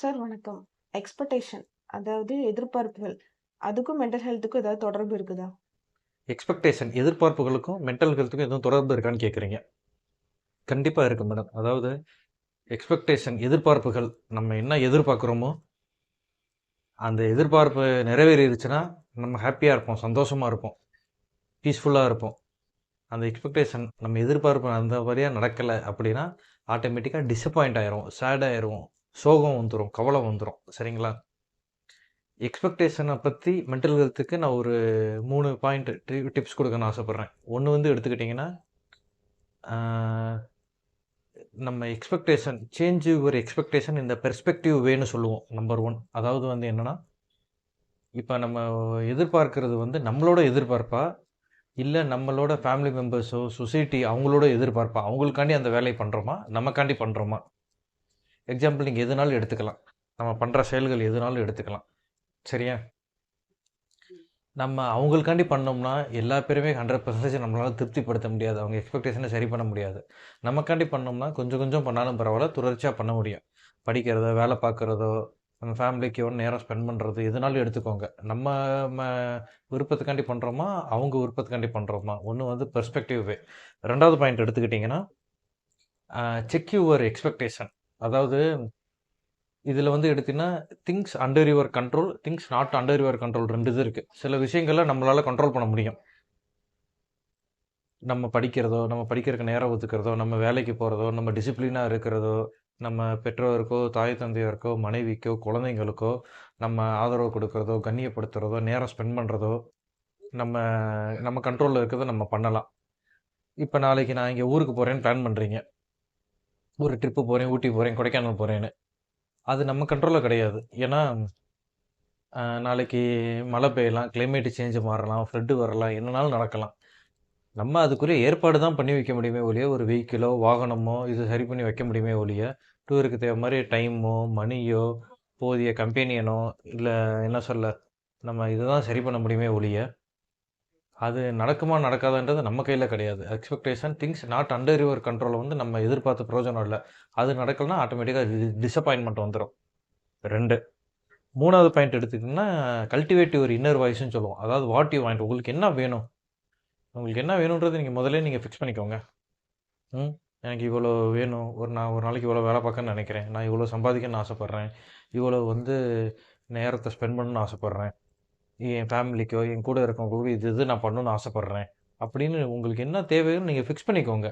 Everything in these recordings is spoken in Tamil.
சார் வணக்கம். எக்ஸ்பெக்டேஷன் அதாவது எதிர்பார்ப்புகள். அதுக்கும் மென்டல் ஹெல்த்துக்கும் ஏதாவது தொடர்பு இருக்குதா? எக்ஸ்பெக்டேஷன் எதிர்பார்ப்புகளுக்கும் மென்டல் ஹெல்த்துக்கும் எதுவும் தொடர்பு இருக்கான்னு கேட்குறீங்க. கண்டிப்பாக இருக்கு மேடம். அதாவது எக்ஸ்பெக்டேஷன் எதிர்பார்ப்புகள் நம்ம என்ன எதிர்பார்க்குறோமோ, அந்த எதிர்பார்ப்பு நிறைவேறிடுச்சுன்னா நம்ம ஹாப்பியாக இருப்போம், சந்தோஷமாக இருப்போம், பீஸ்ஃபுல்லாக இருப்போம். அந்த எக்ஸ்பெக்டேஷன் நம்ம எதிர்பார்ப்பு அந்த மாதிரியாக நடக்கலை அப்படின்னா, ஆட்டோமேட்டிக்காக டிசப்பாயிண்ட் ஆயிருவோம், சேட் ஆயிருவோம், சோகம் வந்துடும் கவலை வந்துடும் சரிங்களா? எக்ஸ்பெக்டேஷனை பற்றி மென்டல் ஹெல்த்துக்கு நான் ஒரு மூணு பாயிண்ட் டிப்ஸ் கொடுக்கணுன்னு ஆசைப்பட்றேன் ஒன்று வந்து எடுத்துக்கிட்டிங்கன்னா நம்ம எக்ஸ்பெக்டேஷன் சேஞ்ச் யுவர் எக்ஸ்பெக்டேஷன் இந்த பெர்ஸ்பெக்டிவ் வேன்னு சொல்லுவோம். நம்பர் ஒன் அதாவது வந்து என்னன்னா, இப்போ நம்ம எதிர்பார்க்கறது வந்து நம்மளோட எதிர்பார்ப்பா? இல்லை நம்மளோட ஃபேமிலி மெம்பர்ஸோ, சொசைட்டி அவங்களோட எதிர்பார்ப்பா? அவங்களுக்காண்டி அந்த வேலையை பண்ணுறோமா நமக்காண்டி பண்ணுறோமா எக்ஸாம்பிள் நீங்கள் எதுனாலும் எடுத்துக்கலாம். நம்ம பண்ணுற செயல்கள் எதுனாலும் எடுத்துக்கலாம். சரியா? நம்ம அவங்களுக்காண்டி பண்ணோம்னா, எல்லா பேருமே 100% நம்மளால திருப்திப்படுத்த முடியாது. அவங்க எக்ஸ்பெக்டேஷனை சரி பண்ண முடியாது. நமக்காண்டி பண்ணோம்னா, கொஞ்சம் கொஞ்சம் பண்ணாலும் பரவாயில்ல தொடர்ச்சியாக பண்ண முடியும். படிக்கிறதோ, வேலை பார்க்குறதோ, நம்ம ஃபேமிலிக்கு நேரம் ஸ்பெண்ட் பண்ணுறது எதுனாலும் எடுத்துக்கோங்க. நம்ம விருப்பத்துக்காண்டி பண்ணுறோமா அவங்க விருப்பத்துக்காண்டி பண்ணுறோமா ஒன்று வந்து பெர்ஸ்பெக்டிவ் வே. ரெண்டாவது பாயிண்ட் எடுத்துக்கிட்டிங்கன்னா செக் யுவர் எக்ஸ்பெக்டேஷன். அதாவது இதில் வந்து எடுத்தீங்கன்னா, things under your control, things not under your control ரெண்டு இது இருக்குது சில விஷயங்களை நம்மளால் கண்ட்ரோல் பண்ண முடியும். நம்ம படிக்கிறதோ, நம்ம படிக்கிறதுக்கு நேரம் ஒதுக்கிறதோ நம்ம வேலைக்கு போகிறதோ நம்ம டிசிப்ளினாக இருக்கிறதோ, நம்ம பெற்றோருக்கோ, தாய் தந்தையருக்கோ, மனைவிக்கோ, குழந்தைங்களுக்கோ நம்ம ஆதரவு கொடுக்குறதோ கண்ணியப்படுத்துறதோ, நேரம் ஸ்பெண்ட் பண்ணுறதோ நம்ம நம்ம கண்ட்ரோலில் இருக்கிறத நம்ம பண்ணலாம். இப்போ நாளைக்கு நான் இங்கே ஊருக்கு போகிறேன்னு பிளான் பண்ணுறீங்க ஒரு ட்ரிப்பு போகிறேன் ஊட்டி போகிறேன் கொடைக்கானல் போகிறேன்னு அது நம்ம கண்ட்ரோலில் கிடையாது. ஏன்னா, நாளைக்கு மழை பெய்யலாம், கிளைமேட் சேஞ்ச் மாறலாம், ஃப்ளட்டு வரலாம், என்னனாலும் நடக்கலாம். நம்ம அதுக்குரிய ஏற்பாடு தான் பண்ணி வைக்க முடியுமே ஒழிய, ஒரு வெஹிக்கிளோ, வாகனமோ இது சரி பண்ணி வைக்க முடியுமே ஒழிய, டூருக்கு தேவை மாதிரி டைமோ, மணியோ, போதிய கம்பெனியனோ, இல்லை என்ன சொல்ல, நம்ம இதுதான் சரி பண்ண முடியுமே ஒழிய, அது நடக்குமா, நடக்காதன்றது நம்ம கையில் கிடையாது. Expectation things not under your கண்ட்ரோல வந்து நம்ம எதிர்பார்த்த பிரயோஜனம் இல்லை அது நடக்கலன்னா ஆட்டோமேட்டிக்காக டிசப்பாயின்மெண்ட் வந்துடும் ரெண்டு மூணாவது பாயிண்ட் எடுத்துக்கிட்டிங்கன்னா கல்டிவேட் யுவர் இன்னர் வாய்ஸ்ன்னு சொல்லுவோம். அதாவது வாட் யூ வாண்ட் உங்களுக்கு என்ன வேணும்? உங்களுக்கு என்ன வேணுன்றது நீங்கள் முதல்ல நீங்கள் ஃபிக்ஸ் பண்ணிக்கோங்க. ம். எனக்கு இவ்வளோ வேணும். ஒரு நான் ஒரு நாளைக்கு இவ்வளோ வேலை பார்க்கணுன்னு நினைக்கிறேன் நான் இவ்வளோ சம்பாதிக்கணும்னு ஆசைப்பட்றேன் இவ்வளோ வந்து நேரத்தை ஸ்பெண்ட் பண்ணணும்னு ஆசைப்பட்றேன் என் ஃபேமிலிக்கோ, என் கூட இருக்கவங்களுக்கோ இது இது நான் பண்ணணும்னு ஆசைப்பட்றேன் அப்படின்னு உங்களுக்கு என்ன தேவைன்னு நீங்கள் ஃபிக்ஸ் பண்ணிக்கோங்க.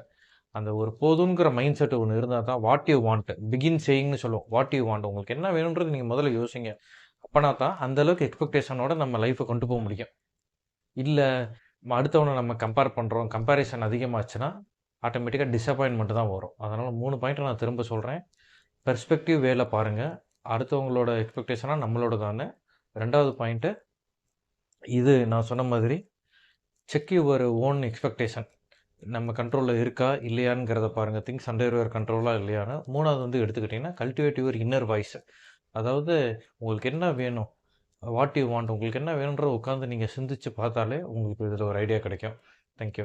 அந்த ஒரு போதுங்கிற மைண்ட் செட் ஒன்று இருந்தால் தான் வாட் யூ வாண்ட் பிகின் செய்யிங்னு சொல்லுவோம். வாட் யூ வாண்ட் உங்களுக்கு என்ன வேணுன்றது நீங்கள் முதல்ல யோசிங்க. அப்போனா தான் அந்த அளவுக்கு எக்ஸ்பெக்டேஷனோட நம்ம லைஃப்பை கொண்டு போக முடியும். இல்லை அடுத்தவனை நம்ம கம்பேர் பண்ணுறோம் கம்பேரிசன் அதிகமாகச்சுன்னா ஆட்டோமேட்டிக்காக டிசப்பாயின்மெண்ட் தான் வரும். அதனால் மூணு பாயிண்ட்டை நான் திரும்ப சொல்கிறேன் பெர்ஸ்பெக்டிவ் வேலை பாருங்கள் அடுத்தவங்களோட எக்ஸ்பெக்டேஷனாக நம்மளோட தானே ரெண்டாவது பாயிண்ட்டு இது நான் சொன்ன மாதிரி, செக் யுவர் ஓன் எக்ஸ்பெக்டேஷன். நம்ம கண்ட்ரோலில் இருக்கா, இல்லையாங்கிறத பாருங்கள் திங்ஸ் அண்டர் யுவர் கண்ட்ரோலாக இல்லையான்னு. மூணாவது வந்து எடுத்துக்கிட்டிங்கன்னா கல்டிவேட் யுவர் இன்னர் வாய்ஸ். அதாவது உங்களுக்கு என்ன வேணும்? வாட் யூ வாண்ட் உங்களுக்கு என்ன வேணுன்ற உட்காந்து நீங்கள் சிந்திச்சு பார்த்தாலே, உங்களுக்கு இதில் ஒரு ஐடியா கிடைக்கும். Thank you.